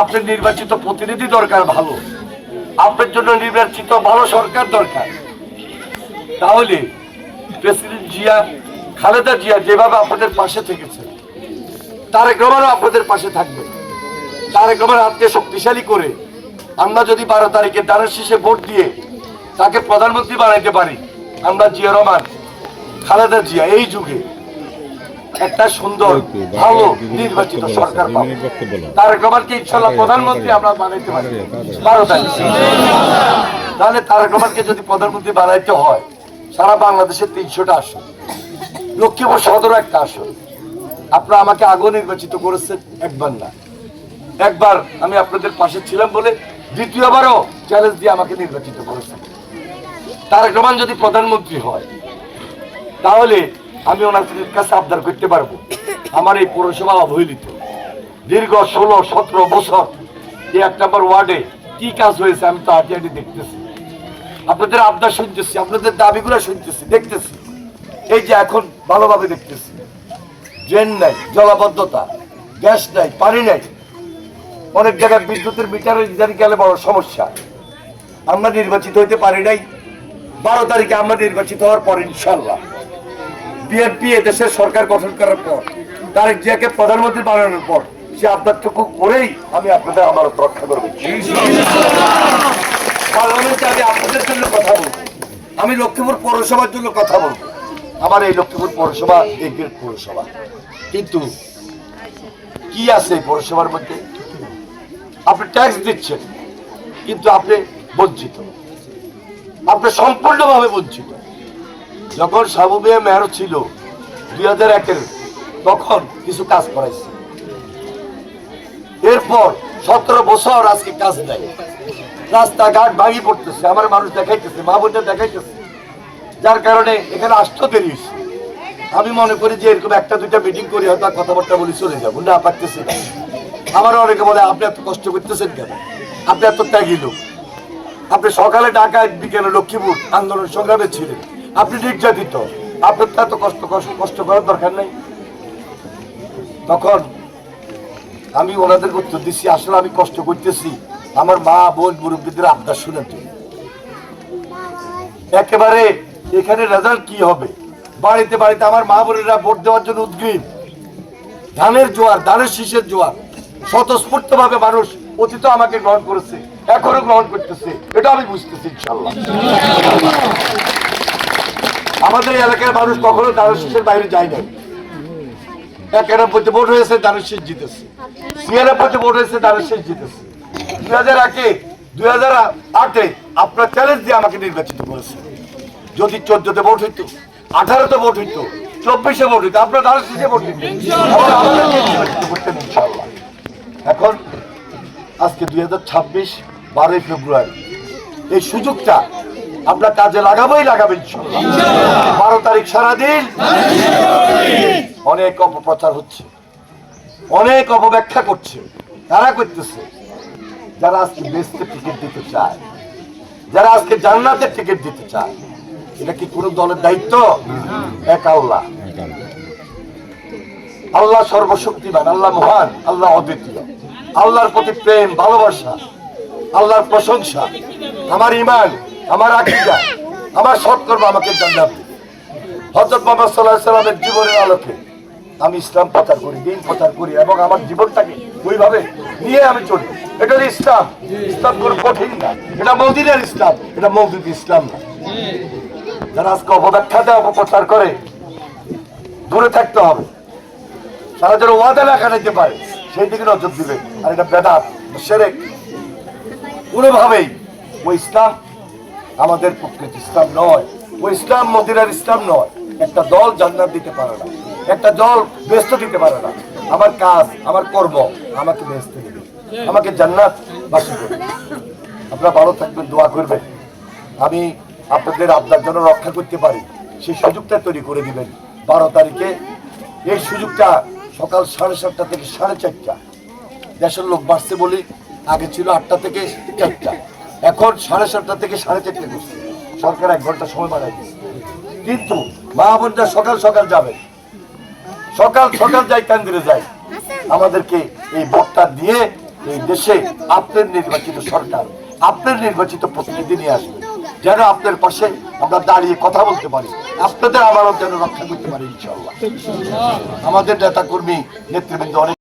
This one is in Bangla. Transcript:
আপনার নির্বাচিত প্রতিনিধি দরকার ভালো। আপনার জন্য নির্বাচিত ভালো সরকার দরকার। তাহলে প্রেসিডেন্ট জিয়া, খালেদা জিয়া যেভাবে আপনাদের পাশে থেকেছে, তারেক রহমানও আপনাদের পাশে থাকবে। তারেক রহমান হাতকে শক্তিশালী করে আমরা যদি বারো তারিখে দানের শেষে ভোট দিয়ে তাকে প্রধানমন্ত্রী বানাইতে পারি, আমরা জিয়া রহমান, খালেদা জিয়া এই যুগে একটা সুন্দর ভালো নির্বাচিত সরকার পাবো। তারেক রহমানকে ইনশাল্লাহ প্রধানমন্ত্রী আমরা বানাইতে পারি। বারো তারিখ। তাহলে তারেক রহমানকে যদি প্রধানমন্ত্রী বানাইতে হয় সারা বাংলাদেশের তিনশোটা আসন। লক্ষ্মীপুর সদর একটা আসন। আপনারা আমাকে আগেও নির্বাচিত করেছেন একবার না। একবার আমি আপনাদের পাশে ছিলাম বলে দ্বিতীয়বারও চ্যালেঞ্জ দিয়ে আমাকে নির্বাচিত করেছেন। তারেক রহমান যদি প্রধানমন্ত্রী হয় তাহলে আমি ওনার কাছে আবদার করতে পারব। আমার এই পৌরসভা অবহেলিত। দীর্ঘ ষোলো, সতেরো বছর এই এক নম্বর ওয়ার্ডে কি কাজ হয়েছে আমি তো হাঁটি হাঁটি দেখতেছি। আপনাদের আবদার শুনতেছি, আপনাদের দাবিগুলো শুনতেছি, দেখতেছি। এই যে এখন ভালোভাবে দেখতেছি। ড্রেন নাই, জলাবদ্ধতা, গ্যাস নাই, পানি নাই। অনেক জায়গায় বিদ্যুতের মিটারের ইদানি গেলে বড় সমস্যা। আমরা নির্বাচিত হইতে পারি নাই। বারো তারিখে আমরা নির্বাচিত হওয়ার পর ইনশাল্লাহ। বিএনপি দেশের সরকার গঠন করার পর, তারেক জিয়াকে প্রধানমন্ত্রী বানানোর পর, সে আপনারটুকু করেই আমি আপনাদের আমার রক্ষা করব। পার্লামেন্টে আমি আপনাদের জন্য কথা বলব। আমি লক্ষ্মীপুর পৌরসভার জন্য কথা বলব। আমার এই লক্ষ্মীপুর পৌরসভা গ্রেড পৌরসভা। কিন্তু কি আছে পৌরসভার মধ্যে? আপনি ট্যাক্স দিচ্ছেন, কিন্তু আপনি বঞ্চিত। আপনি সম্পূর্ণভাবে বঞ্চিত। যখন সাবুবিয়া মেয়র ছিল, দুই হাজার একের, তখন কিছু কাজ করাইছে। এরপর সতেরো বছর আজকে কাজ দেয়। রাস্তাঘাট ভাঙি পড়তেছে, আমার মানুষ দেখাইতেছে, মা বোনদের দেখাইতেছে। যার কারণে এখানে আসতে দেরি হয়েছে। আমি মনে করি যে এরকম একটা, দুইটা মিটিং করি হয়তো কথাবার্তা বলি চলে যাব। না, পারতেছি না। আমার অনেকে বলে, আপনি এত কষ্ট করতেছেন কেন? আপনি এত ত্যাগী লোক। আপনি সকালে ঢাকায় বিকেলে লক্ষ্মীপুর আন্দোলন সংগ্রামে ছিলেন। আপনি নির্যাতিত। আপনার তো এত কষ্ট কষ্ট- করার দরকার নেই। তখন আমি ওনাদের উত্তর দিচ্ছি আসলে আমি কষ্ট করতেছি। আমার মা, বোন, মুরব্বীদের আবদার শুনে তো। একেবারে এখানে রেজাল্ট কি হবে? বাড়িতে বাড়িতে আমার মা বোনেরা ভোট দেওয়ার জন্য উদ্গ্রীব। ধানের জোয়ার, ধানের শীষের জোয়ার। স্বতঃস্ফূর্ত ভাবে মানুষ অতীত আমাকে গ্রহণ করেছে, এখনও গ্রহণ করতেছে। এটা আমি বুঝতেছি, ইনশাল্লাহ। আমাদের এলাকার মানুষ কখনো শীষের বাইরে যায় নাই। একানব্বইতে ভোট হয়েছে ধানের শীষ জিতেছে। ছিয়ানব্বইতে ভোট হয়েছে ধানের শীষ জিতেছে। দুই হাজার একে দুই হাজার আটে আপনার চ্যালেঞ্জ দিয়ে আমাকে নির্বাচিত করেছে। যদি চোদ্দতে ভোট হইতো, আঠারোতে ভোট হইতো, চব্বিশে ভোট হইতো, আপনার শীষে ভোট হইতো করতেন ইনশাআল্লাহ। এখন, আজকে দুই হাজার ছাব্বিশ, বারোই ফেব্রুয়ারি, এই সুযোগটা আমরা কাজে লাগাবোই লাগাবেন। বারো তারিখ সারাদিন অনেক অপপ্রচার হচ্ছে অনেক অপব্যাখ্যা করছে তারা করতেছে। যারা আজকে বেসকে টিকিট দিতে চায় যারা আজকে জান্নাতের টিকিট দিতে চায় এটা কি কোন দলের দায়িত্ব? এক আল্লাহ। আল্লাহ সর্বশক্তিমান আল্লাহ মহান আল্লাহ অদ্বিতীয়। আল্লাহর প্রতি প্রেম ভালোবাসা আল্লাহর প্রশংসা আমার ইমান আমার আকিদা, আমার সৎকর্ম আমাকে জান্নাত। হজরত মোহাম্মদ সাল্লাহ সাল্লামের জীবনের আলোকে আমি ইসলাম প্রচার করি, দিন প্রচার করি এবং আমার জীবনটাকে ওইভাবে নিয়ে আমি চলি। এটা হলো ইসলাম। ইসলাম কোনো কঠিন না। এটা মৌদিনের ইসলাম, এটা মৌদিক ইসলাম না। যারা আজকে অপব্যাখ্যা দেয়, অপপ্রচার করে, দূরে থাকতে হবে। তারা যেন ওয়াদা লেখা নিতে পারে, সেই দিকে নজর দিবে। আর এটা বেদাত, সেরেক। কোনোভাবেই ওই ইসলাম আমাদের প্রকৃত ইসলাম নয়। ওই ইসলাম মদিনার ইসলাম নয়। একটা দল জান্নাত দিতে পারে না। একটা দল ব্যস্ত দিতে পারে না। আমার কাজ, আমার কর্ম, আমাকে ব্যস্ত দিবে। আমাকে জান্নাত বাসী করবে। আপনারা ভালো থাকবেন, দোয়া করবেন। আমি আপনাদের আপনার জন্য রক্ষা করতে পারি। সেই সুযোগটা তৈরি করে দিবেন। বারো তারিখে এই সুযোগটা সকাল সাড়ে সাতটা থেকে সাড়ে চারটা। দেশের লোক বাড়ছে বলি, আগে ছিল আটটা থেকে চারটা। এখন সাড়ে সাতটা থেকে সাড়ে চারটে করছে। সরকার এক ঘণ্টা সময় বাড়াই কিন্তু মা সকাল সকাল যাবে। সকাল সকাল যাই কেন্দ্রে যাই। আমাদেরকে এই ভোটটা দিয়ে এই দেশে আপনার নির্বাচিত সরকার, আপনার নির্বাচিত প্রতিনিধি নিয়ে আসবে। যেন আপনার পাশে আমরা দাঁড়িয়ে কথা বলতে পারি। আপনাদের আমারও যেন রক্ষা করতে পারি ইনশাল্লাহ আমাদের নেতা কর্মী নেতৃবৃন্দ অনেক